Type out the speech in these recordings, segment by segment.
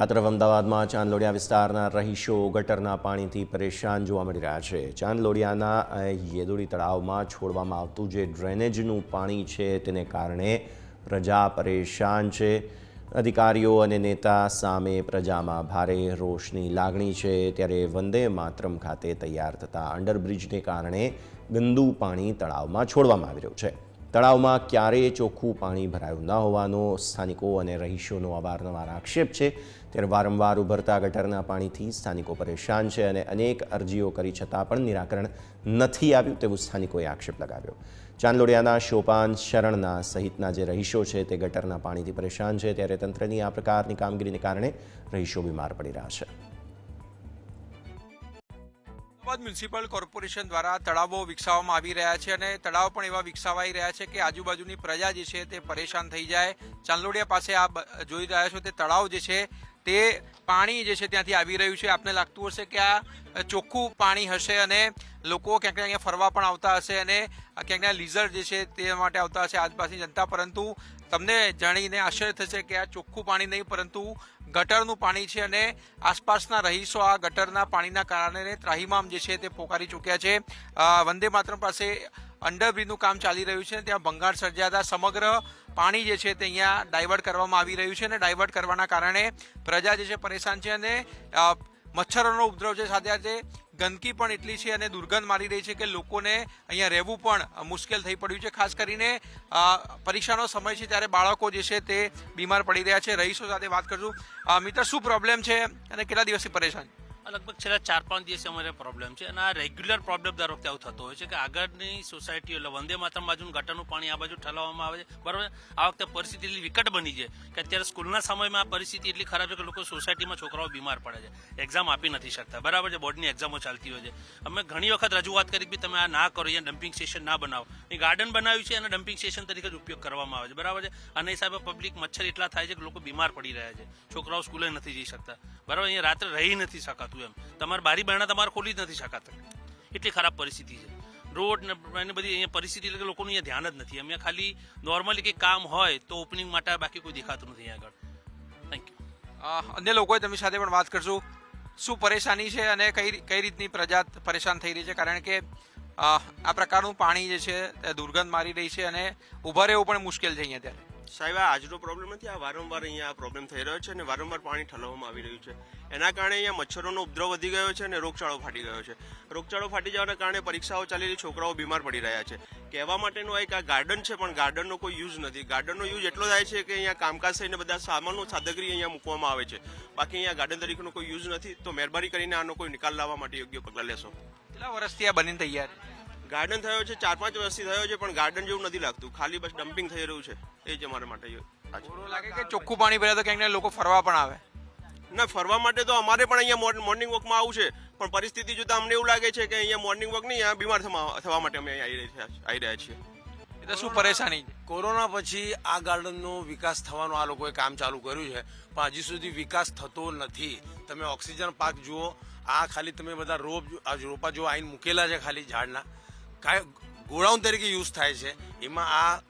આ અમદાવાદમાં ચાંદલોડિયા વિસ્તારના રહીશો ગટરના પાણીથી પરેશાન જોવા મળી રહ્યા છે. ચાંદલોડિયાના યેદોડી તળાવમાં છોડવામાં આવતું જે ડ્રેનેજનું પાણી છે તેને કારણે પ્રજા પરેશાન છે. અધિકારીઓ અને નેતા સામે પ્રજામાં ભારે રોષની લાગણી છે. ત્યારે વંદે માતરમ ખાતે તૈયાર થતા અંડરબ્રિજને કારણે ગંદુ પાણી તળાવમાં છોડવામાં આવી રહ્યું છે. તળાવમાં ક્યારેય ચોખ્ખું પાણી ભરાયું ન હોવાનો સ્થાનિકો અને રહીશોનો અવારનવાર આક્ષેપ છે. ત્યારે વારંવાર ઉભરતા ગટરના પાણીથી સ્થાનિકો પરેશાન છે અને અનેક અરજીઓ કરી છતાં પણ નિરાકરણ નથી આવ્યું તેવું સ્થાનિકોએ આક્ષેપ લગાવ્યો. ચાંદલોડિયાના શોપાન શરણના સહિતના જે રહીશો છે તે ગટરના પાણીથી પરેશાન છે. ત્યારે તંત્રની આ પ્રકારની કામગીરીને કારણે રહીશો બીમાર પડી રહ્યા છે. અમદાવાદ મ્યુનિસિપલ કોર્પોરેશન દ્વારા તળાવો વિકસાવવામાં આવી રહ્યા છે અને તળાવ પણ એવા વિકસાવાઈ રહ્યા છે કે આજુબાજુની પ્રજા જે છે તે પરેશાન થઈ જાય. ચાંદલોડિયા પાસે આ જોઈ રહ્યા છો તે તળાવ જે છે તે પાણી જે છે ત્યાંથી આવી રહ્યું છે. આપને લાગતું હશે કે આ ચોખ્ખું પાણી હશે અને લોકો ક્યાંક અહીંયા ફરવા પણ આવતા હશે અને ક્યાંક લીઝર જે છે તે માટે આવતા હશે આસપાસની જનતા. પરંતુ તમને જાણીને આશ્ચર્ય થશે કે આ ચોખ્ખું પાણી નહીં, પરંતુ ગટરનું પાણી છે અને આસપાસના રહીશો આ ગટરના પાણીના કારણે ત્રાહિમામ જે છે તે પોકારી ચૂક્યા છે. વંદે માતરમ પાસે અંડરબ્રિજનું કામ ચાલી રહ્યું છે ત્યાં ભંગાણ સર્જાતા સમગ્ર પાણી જે છે તે અહીંયા ડાયવર્ટ કરવામાં આવી રહ્યું છે અને ડાયવર્ટ કરવાના કારણે પ્રજા જે છે પરેશાન છે અને મચ્છરોનો ઉપદ્રવ છે સાથે સાથે ગંદકી પણ એટલી છે અને દુર્ગંધ મારી રહી છે કે લોકોને અહીંયા રહેવું પણ મુશ્કેલ થઈ પડ્યું છે. ખાસ કરીને પરીક્ષાનો સમય છે ત્યારે બાળકો જે છે તે બીમાર પડી રહ્યા છે. રહીશો સાથે વાત કરશું. મિત્ર, શું પ્રોબ્લેમ છે અને કેટલા દિવસથી પરેશાન? લગભગ છેલ્લા ચાર પાંચ દિવસ અમારે પ્રોબ્લેમ છે અને આ રેગ્યુલર પ્રોબ્લેમ દર વખતે આવું થતો હોય છે કે આગળની સોસાયટીઓ એટલે વંદે માતરમ બાજુનું ગટરનું પાણી આ બાજુ ઠલાવવામાં આવે છે. બરાબર? આ વખતે પરિસ્થિતિ એટલી વિકટ બની છે કે અત્યારે સ્કૂલના સમયમાં આ પરિસ્થિતિ એટલી ખરાબ છે કે લોકો સોસાયટીમાં છોકરાઓ બીમાર પડે છે. એક્ઝામ આપી નથી શકતા. બરાબર છે? બોર્ડની એક્ઝામો ચાલતી હોય છે. અમે ઘણી વખત રજૂઆત કરી કે તમે આ ના કરો, અહીંયા ડમ્પિંગ સ્ટેશન ના બનાવો. એ ગાર્ડન બનાવ્યું છે અને ડમ્પિંગ સ્ટેશન તરીકે જ ઉપયોગ કરવામાં આવે છે. બરાબર છે? અને હિસાબે પબ્લિક મચ્છર એટલા થાય છે કે લોકો બીમાર પડી રહ્યા છે. છોકરાઓ સ્કૂલે નથી જઈ શકતા. બરાબર? અહીંયા રાત્રે રહી નથી શકાતું. એમ. તમારે બારી બારણા તમારે ખોલી જ નથી શકાતા એટલી ખરાબ પરિસ્થિતિ છે. રોડ ને એની બધી અહીંયા પરિસ્થિતિ એટલે લોકોનું અહીંયા ધ્યાન જ નથી. અહીંયા ખાલી નોર્મલી કંઈ કામ હોય તો ઓપનિંગ માટે બાકી કોઈ દેખાતું નથી અહીંયા આગળ. થેન્ક યુ અન્ય લોકોએ તમારી સાથે પણ વાત કરશું. શું પરેશાની છે અને કઈ કઈ રીતની પ્રજા પરેશાન થઈ રહી છે? કારણ કે, આ પ્રકારનું પાણી જે છે તે દુર્ગંધ મારી રહી છે અને ઊભા રહેવું પણ મુશ્કેલ છે અહીંયા ત્યારે. સાહેબ, આ આજનો પ્રોબ્લેમ નથી, આ વારંવાર અહીંયા પ્રોબ્લેમ થઈ રહ્યો છે અને વારંવાર પાણી ઠલવવામાં આવી રહ્યું છે. એના કારણે અહીંયા મચ્છરોનો ઉપદ્રવ વધી ગયો છે અને રોગચાળો ફાટી ગયો છે. રોગચાળો ફાટી જવાના કારણે પરીક્ષાઓ ચાલી રહી, છોકરાઓ બીમાર પડી રહ્યા છે. કહેવા માટેનું એક આ ગાર્ડન છે, પણ ગાર્ડનનો કોઈ યુઝ નથી. ગાર્ડનનો યુઝ એટલો થાય છે કે અહીંયા કામકાજ થઈને બધા સામાનો સાદગરી અહીંયા મૂકવામાં આવે છે. બાકી અહીંયા ગાર્ડન તરીકેનો કોઈ યુઝ નથી. તો મહેરબાની કરીને આનો કોઈ નિકાલ લાવવા માટે યોગ્ય પગલાં લેશો. કેટલા વર્ષથી આ બની તૈયાર? ગાર્ડન થયો છે ચાર પાંચ વર્ષથી થયો છે પણ ગાર્ડન જેવું નથી લાગતું. ખાલી બસ ડમ્પિંગ થઈ રહ્યું છે એ જ અમારા માટે લાગે કે ચોખ્ખું પાણી ભર્યા તો ક્યાંક ને લોકો ફરવા પણ આવે. ના ફરવા માટે તો અમારે પણ અહીંયા મોર્નિંગ વોકમાં આવું છે પણ પરિસ્થિતિ જોતા અમને એવું લાગે છે કે અહીંયા મોર્નિંગ વોક નહીં અહીંયા બીમાર થવા થવા માટે અમે અહીંયા આવી રહ્યા આવી રહ્યા છીએ. એટલે શું પરેશાની? કોરોના પછી આ ગાર્ડનનો વિકાસ થવાનો આ લોકોએ કામ ચાલુ કર્યું છે પણ હજી સુધી વિકાસ થતો નથી. તમે ઓક્સિજન પાર્ક જુઓ આ ખાલી તમે બધા રોપ આ રોપા જો આઈને મૂકેલા છે ખાલી ઝાડના ગોડાઉન તરીકે યુઝ થાય છે. એમાં આ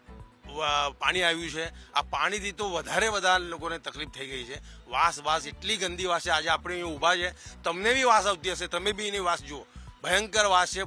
પાણી આવ્યું છે. આ પાણીથી તો વધારે વધારે લોકોને તકલીફ થઈ ગઈ છે. વાસ વાસ, એટલી ગંદી વાસ છે. આજે આપણે અહીં ઊભા છે. તમને બી વાસ આવતી હશે. તમે બી એની વાસ જુઓ. ભયંકર વાસ છે.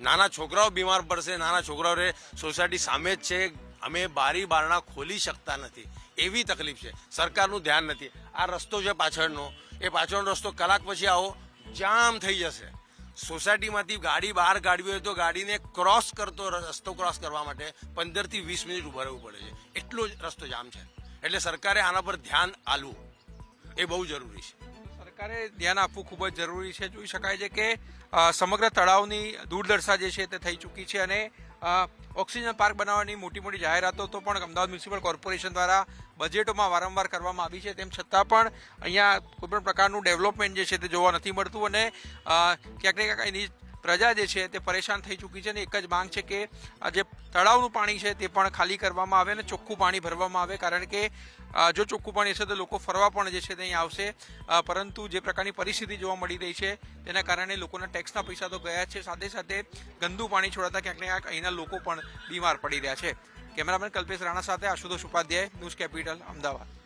નાના છોકરાઓ બીમાર પડશે. નાના છોકરાઓ રે સોસાયટી સામે જ છે. અમે બારી, બારણા ખોલી શકતા નથી. એવી તકલીફ છે. સરકારનું ધ્યાન નથી. આ રસ્તો છે પાછળનો. એ પાછળનો રસ્તો કલાક પછી આવો. જામ થઈ જશે. સોસાયટીમાંથી ગાડી બહાર કાઢવી હોય તો ગાડીને ક્રોસ કરતો રસ્તો ક્રોસ કરવા માટે પંદરથી વીસ મિનિટ ઊભા રહેવું પડે છે. એટલો જ રસ્તો જામ છે. એટલે સરકારે આના પર ધ્યાન આલવું એ બહુ જરૂરી છે. સરકારે ધ્યાન આપવું ખૂબ જ જરૂરી છે. જોઈ શકાય છે કે સમગ્ર તળાવની દૂરદર્શા જે છે તે થઈ ચૂકી છે અને ઓક્સિજન પાર્ક બનાવવાની મોટી મોટી જાહેરાતો તો પણ અમદાવાદ મ્યુનિસિપલ કોર્પોરેશન દ્વારા બજેટોમાં વારંવાર કરવામાં આવી છે. તેમ છતાં પણ અહીંયા કોઈપણ પ્રકારનું ડેવલપમેન્ટ જે છે તે જોવા નથી મળતું અને ક્યાંક ને ક્યાંક એની પ્રજા જે છે તે પરેશાન થઈ ચૂકી છે અને એક જ માંગ છે કે જે તળાવનું પાણી છે તે પણ ખાલી કરવામાં આવે અને ચોખ્ખું પાણી ભરવામાં આવે. કારણ કે જો ચોખ્ખું પાણી હશે તો લોકો ફરવા પણ જે છે તે અહીં આવશે. પરંતુ જે પ્રકારની પરિસ્થિતિ જોવા મળી રહી છે તેના કારણે લોકોના ટેક્સના પૈસા તો ગયા છે. સાથે સાથે ગંદુ પાણી છોડાતા ક્યાંક ને ક્યાંક અહીંના લોકો પણ બીમાર પડી રહ્યા છે. કેમેરામેન કલ્પેશ રાણા સાથે આશુતોષ ઉપાધ્યાય, ન્યૂઝ કેપિટલ, અમદાવાદ.